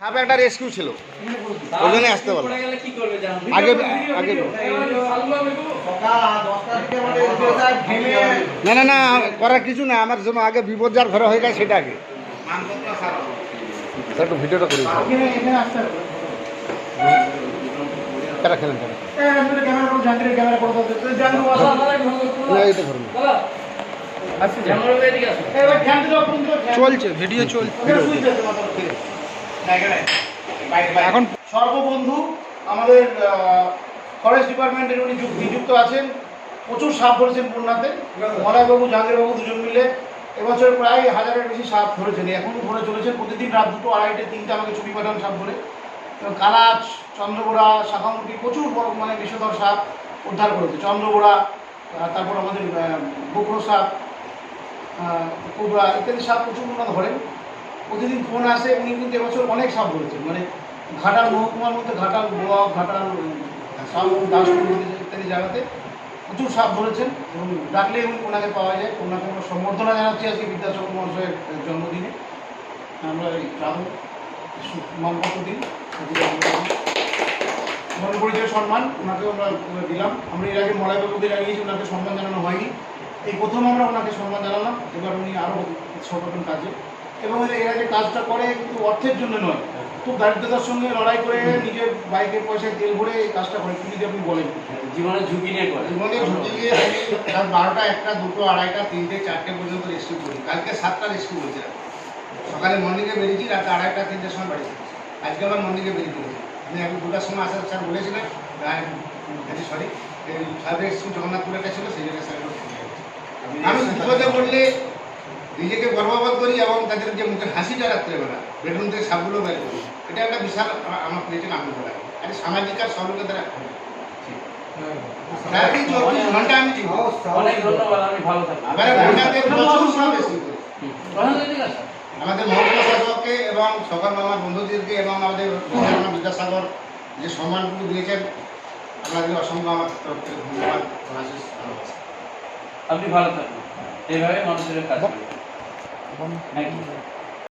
সাপ একটা রেস্কিউ ছিল। ওই জন্য আসতে পারল পড়ে গেলে কি করবে জানো আগে আগে না না না করার কিছু না আমার জন্য আগে বিপদ যার ঘরে হয়ে যায় সেটা আগে। একটু ভিডিওটা করি। তারা খেলেন চলছে ভিডিও চলছে। এখন সর্ববন্ধু, আমাদের ফরেস্ট ডিপার্টমেন্টের উনি যুক- নিযুক্ত আছেন। প্রচুর সাপ ধরেছেন বন্যাতে। মলয়বাবু জাহাঙ্গীরবাবু দুজন মিলে। এবছর প্রায় হাজারের বেশি সাপ ধরেছেন। এখনও ধরে চলেছেন। প্রতিদিন রাত দুটো, আড়াইটে, তিনটে আমাকে ছবি পাঠান সাপ ধরে। কালাচ চন্দ্রবোড়া শাখামুখী প্রচুর বড় মানে বিষধর সাপ উদ্ধার করেছে। চন্দ্রবোড়া তারপর আমাদের বকরো সাপ কোবরা ইত্যাদি সাপ প্রচুর ওনারা ধরেন। প্রতিদিন ফোন আসে, উনি কিন্তু এবছর অনেক সাপ ধরেছেন। মানে ঘাটাল মহকুমার মধ্যে, ঘাটাল গোয়া, ঘাটাল ইত্যাদি জায়গাতে প্রচুর সাপ ধরেছেন এবং ডাকলে উনি ওনাকে পাওয়া যায়। ওনাকে আমরা সম্বর্ধনা জানাচ্ছি আজকে বিদ্যাসাগর মহাশয়ের জন্মদিনে। আমরা এই ট্রাভেল মানপত্র দিন। মনোপরিচয় সম্মান ওনাকে আমরা দিলাম। আমরা এর আগে মলয়বাবুকে জানিয়েছি ওনাকে সম্মান জানানো হয়নি, এই প্রথম আমরা ওনাকে সম্মান জানালাম। এবার উনি আরও উৎসাহ কাজে এবং এরা যে কাজটা করে কিন্তু অর্থের জন্য নয়। খুব দারিদ্রতার সঙ্গে লড়াই করে নিজের বাইকের পয়সায় তেল ভরে এই কাজটা করে। কি যদি আপনি বলেন। জীবনের ঝুঁকি নিয়ে করে। জীবনে ঝুঁকি নিয়ে আমি রাত বারোটা একটা দুটো আড়াইটা তিনটে চারটে পর্যন্ত রেস্কিউ করি কালকে সাতটা রেস্কিউ করেছিলাম সকালে মর্নিংয়ে বেরিয়েছি রাতে আড়াইটা তিনটের সময় বাড়ি আজকে আবার মর্নিংয়ে বেরিয়ে পড়েছি। আমি এখন দুটার সময় আসার স্যার বলেছিলেন সরি সাহেব রেস্কিউ জগন্নাথপুর একটা ছিল সেই জায়গায় স্যার আমি পড়লে নিজেকে গর্ববোধ করি এবং তাদের যে মুখে হাসিটা রাত্রেবেলা বেডরুম থেকে সাপগুলো বের করি। এটা একটা বিশাল আমার পেয়েছে আনন্দ লাগে। একটা সামাজিক আর সর্বকে দ্বারা। সারাদিন চব্বিশ ঘণ্টা আমি অনেক ধন্যবাদ আমি ভালো থাকি আমাদের মহকুমা শাসককে এবং সকল আমার বন্ধুদেরকে এবং আমাদের বিদ্যাসাগর যে সম্মানটুকু দিয়েছেন আপনাদের অসংখ্য আমার তরফ থেকে ধন্যবাদ আপনি ভালো থাকবেন। এইভাবে মানুষের কাজ 我们来